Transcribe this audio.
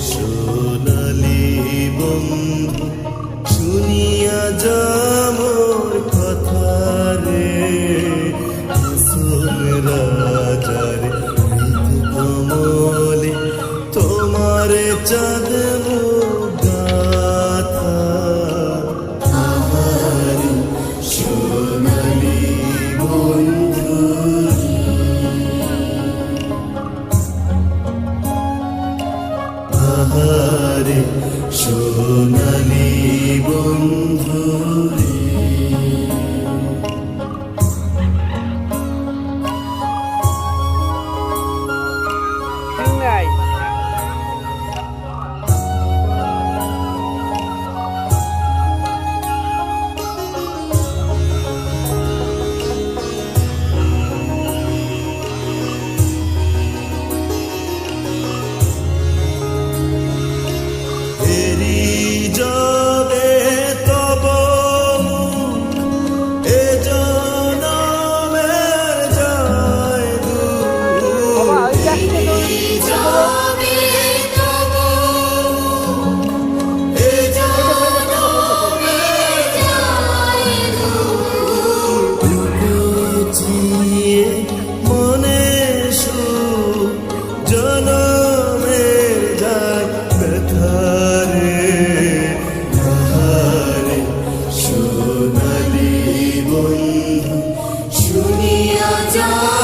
সোনালি বন্ধু শুনিয়া যামর কথা রে। হাসন রাজার কমলে তোমার চাঁদ আহারে সোনালি door.